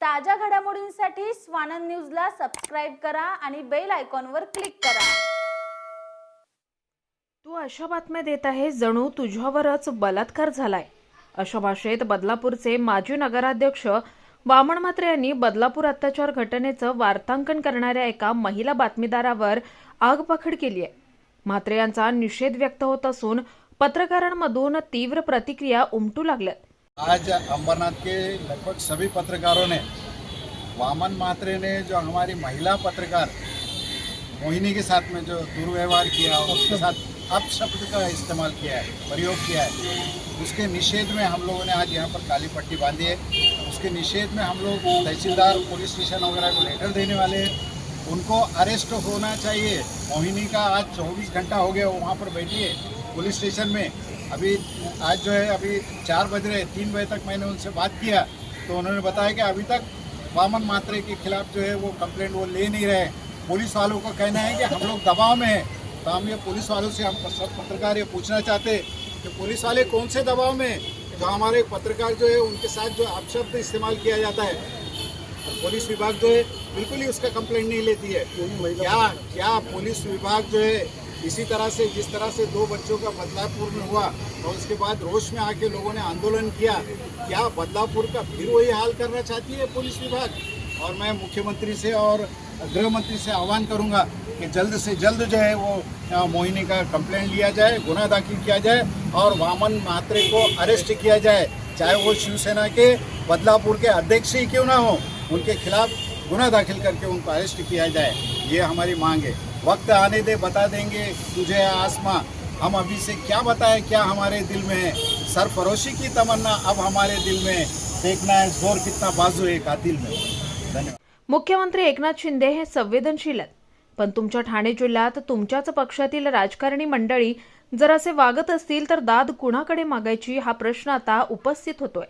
ताज्या घडामोडींसाठी स्वानंद न्यूजला सबस्क्राईब करा आणि बेल आयकॉनवर क्लिक करा. तू अशा बातम्या देत आहे जणू तुझ्यावरच बलात्कार झालाय. अशा भाषेत बदलापूरचे माजी नगराध्यक्ष वामन म्हात्रे यांनी बदलापूर अत्याचार घटनेचं वार्तांकन करणाऱ्या एका महिला बातमीदारावर आगपखड केली आहे. म्हात्रे यांचा निषेध व्यक्त होत असून पत्रकारांमधून तीव्र प्रतिक्रिया उमटू लागल्यात. आज अंबरनाथ के लगभग सभी पत्रकारों ने वामन मात्रे ने जो हमारी महिला पत्रकार मोहिनी के साथ में जो दुर्व्यवहार किया और उसके साथ अपशब्द का इस्तेमाल किया है प्रयोग किया है उसके निषेध में हम लोगों ने आज यहाँ पर काली पट्टी बांधी है। उसके निषेध में हम लोग तहसीलदार पुलिस स्टेशन वगैरह को लेटर देने वाले हैं। उनको अरेस्ट होना चाहिए। मोहिनी का आज 24 घंटा हो गया वहाँ पर बैठी है। पुलिस स्टेशन में अभी, आज जो है, अभी चार बज रहे तीन बजे तक मैंने उनसे बात किया तो उन्होंने बताया कि अभी तक वामन मात्रे के खिलाफ जो है, वो कंप्लेंट वो ले नहीं रहे पुलिस वालों का कहना है कि हम लोग दबाव में हैं। तो हम ये पुलिस वालों से हम सब पत्रकार ये पूछना चाहते कि पुलिस वाले कौन से दबाव में जो हमारे पत्रकार जो है, उनके साथ जो अपशब्द इस्तेमाल किया जाता है पुलिस विभाग जो है, बिल्कुल ही उसका कंप्लेंट नहीं लेती है। क्या क्या पुलिस विभाग जो है इसी तरह से, जिस तरह से दो बच्चों का बदलापुर में हुआ और उसके बाद रोष में आके लोगों ने आंदोलन किया, क्या बदलापुर का फिर वही हाल करना चाहती है पुलिस विभाग? और मैं मुख्यमंत्री से और गृह मंत्री से आह्वान करूँगा कि जल्द से जल्द जो है वो मोहिनी का कंप्लेंट लिया जाए, गुना दाखिल किया जाए और वामन म्हात्रे को अरेस्ट किया जाए, चाहे वो शिवसेना के बदलापुर के अध्यक्ष ही क्यों ना हो, उनके खिलाफ गुना दाखिल करके उनको अरेस्ट किया जाए ये हमारी मांग है। वक्त आने दे बता देंगे तुझे आसमां हम अभी से क्या बताएं क्या हमारे दिल में है? सरफरोशी की तमन्ना अब हमारे दिल में देखना है जोर कितना बाजू है कातिल में। धन्यवाद। मुख्यमंत्री एकनाथ शिंदे हे संवेदनशील आहेत पण तुमच्या ठाणे जिल्ह्यात तुमच्याच पक्षातील राजकारणी मंडळी जर असे वागत असतील तर दाद कुणाकडे मागायची हा प्रश्न आता उपस्थित होतोय.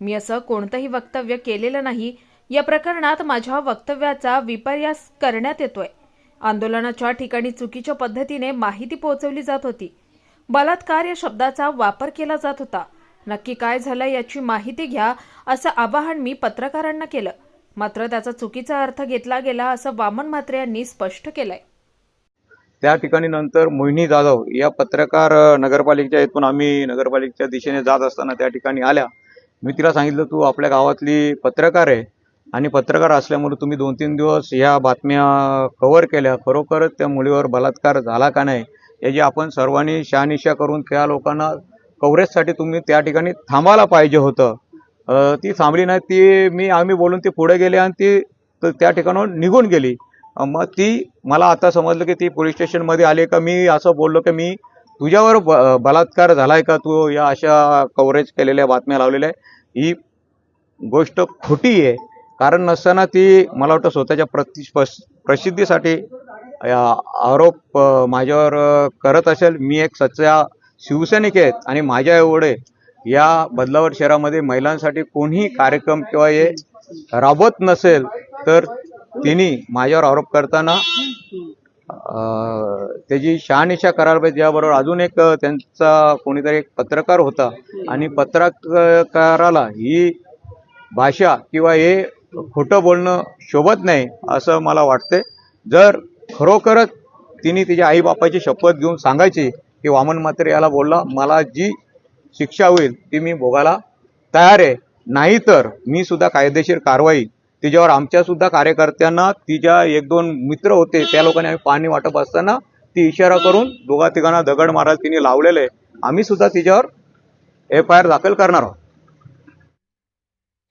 मी असं कोणतंही वक्तव्य केलेलं नाही या प्रकरणात माझ्या वक्तव्याचा विपर्यास करण्यात येतोय. आंदोलनाच्या ठिकाणी चुकीच्या पद्धतीने माहिती पोहोचवली जात होती. बलात्कार या शब्दाचा वापर केला जात होता. नक्की काय झालं याची माहिती घ्या असं आवाहन मी पत्रकारांना केलं. मात्र त्याचा चुकीचा अर्थ घेतला गेला असं वामन म्हात्रे यांनी स्पष्ट केलंय. त्या ठिकाणी नंतर मोहिनी जाधव या पत्रकार नगरपालिकेच्या इथून आम्ही नगरपालिकेच्या दिशेने जात असताना त्या ठिकाणी आल्या. मी तिला सांगितलं तू आपल्या गावातली पत्रकार आहे. आणि पत्रकार असल्यामुळे तुम्ही दोन तीन दिवस ह्या बातम्या कव्हर केल्या. खरोखरच त्या मुलीवर बलात्कार झाला का नाही याची आपण सर्वांनी शहानिशा करून त्या लोकांना कव्हरेजसाठी तुम्ही त्या ठिकाणी थांबायला पाहिजे होतं. ती थांबली नाही ती मी आम्ही बोलून ती पुढे गेली आणि ती त्या ठिकाणाहून निघून गेली. मग ती मला आता समजलं की ती पोलीस स्टेशनमध्ये आली का मी असं बोललो की मी तुझ्यावर ब बलात्कार झालाय का तू या अशा कव्हरेज केलेल्या बातम्या लावलेल्या आहे. ही गोष्ट खोटी आहे. कारण नसताना ती मला वाटतं स्वतःच्या प्रति प्रसिद्धीसाठी या आरोप माझ्यावर करत असेल. मी एक सच्चा शिवसैनिक आहेत आणि माझ्या एवढे या बदलावर शहरामध्ये महिलांसाठी कोणीही कार्यक्रम किंवा हे राबवत नसेल तर तिने माझ्यावर आरोप करताना त्याची शहानिशा करायला पाहिजे. याबरोबर अजून एक त्यांचा कोणीतरी एक पत्रकार होता. आणि पत्रकाराला ही भाषा किंवा हे खोटं बोलणं शोभत नाही असं मला वाटते जर खरोखरच तिने तिच्या आईबापाची शपथ घेऊन सांगायची की वामन मात्रे याला बोलला मला जी शिक्षा होईल ती मी भोगायला तयार आहे. नाहीतर मी सुद्धा कायदेशीर कारवाई. तिच्यावर आमच्या सुद्धा कार्यकर्त्यांना तिच्या एक दोन मित्र होते त्या लोकांनी आम्ही पाणी वाटप असताना ती इशारा करून दोघा तिघांना दगड मारायला तिने लावलेलं. आहे आम्ही सुद्धा तिच्यावर एफ आय आर दाखल करणार आहोत.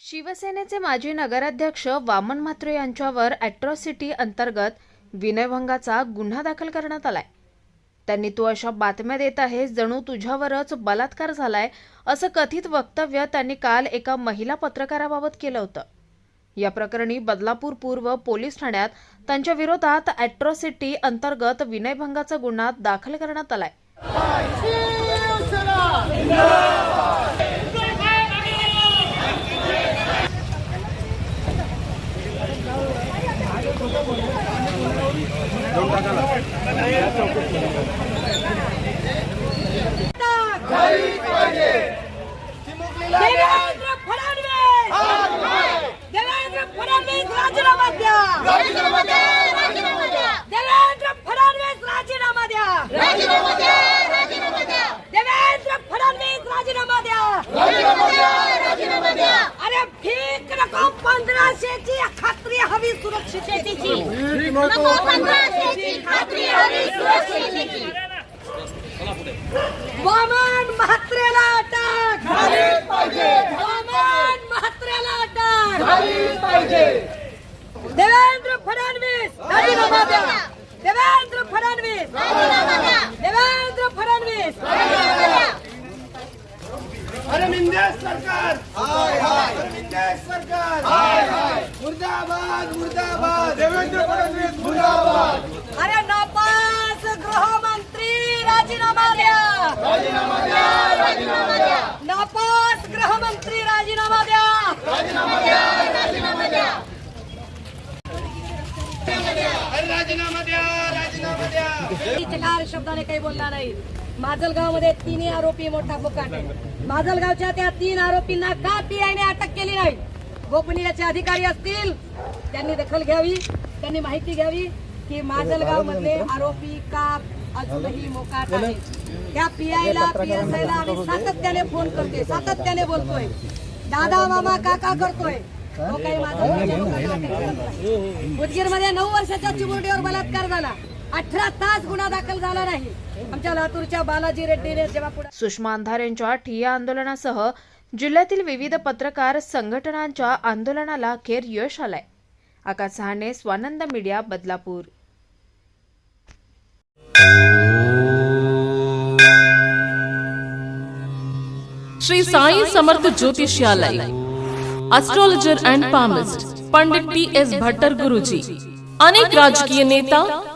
शिवसेनेचे माजी नगराध्यक्ष वामन म्हात्रे यांच्यावर अॅट्रॉसिटी अंतर्गत विनयभंगाचा गुन्हा दाखल करण्यात आलाय. त्यांनी तू अशा बातम्या देत आहेस जणू तुझ्यावरच बलात्कार झालाय असं कथित वक्तव्य त्यांनी काल एका महिला पत्रकाराबाबत केलं होतं. या प्रकरणी बदलापूर पूर्व पोलीस ठाण्यात त्यांच्या विरोधात अॅट्रॉसिटी अंतर्गत विनयभंगाचा गुन्हा दाखल करण्यात आलाय. खात्री हवी सुरक्षिततेची. वामन म्हात्रेला अटक. वामन म्हात्रेला अटक. देवेंद्र फडणवीस. राजीनामा द्या. देवेंद्र फडणवीस. देवेंद्र फडणवीस. अरविंद सरकार! अरविंद सरकार! मुर्दाबाद मुर्दाबाद! देवेंद्र फडणवीस मुर्दाबाद. अरे नापास गृहमंत्री राजीनामा द्या. राजीनामा द्या राजीनामा द्या. नापास गृहमंत्री राजीनामा द्या. अरे राजीनामा द्या राजीनामा द्या. चार शब्दाने काही बोलणार नाही. माजलगावमध्ये तिन्ही आरोपी मोठा आहे. माजलगावच्या त्या तीन आरोपींना का पीआयने अटक केली नाही? गोपनीयचे अधिकारी असतील त्यांनी दखल घ्यावी त्यांनी माहिती घ्यावी की माजलगाव मधले आरोपी का अजूनही मोकाट आहे त्या पीआयला पीएसआयला आम्ही सातत्याने फोन करतोय सातत्याने बोलतोय. दादा मामा काका करतोय. उदगीरमध्ये नऊ वर्षाच्या चिमुरडीवर बलात्कार झाला. अठरा तास गुन्हा दाखल झाला नाही. आमच्या लातूरच्या बालाजी रेड्डीने जेव्हा पुढे सुषमा अंधार यांच्या ठिय्या आंदोलनासह जिल्ह्यातील विविध पत्रकार संघटनांच्या आंदोलनाला अखेर यश आलंय. Akash Sahane Swanand media Badlapur. Shri Sai Samarth ज्योतिषालय astrologer and palmist Pandit T S Bhattar गुरुजी अनेक राजकीय नेता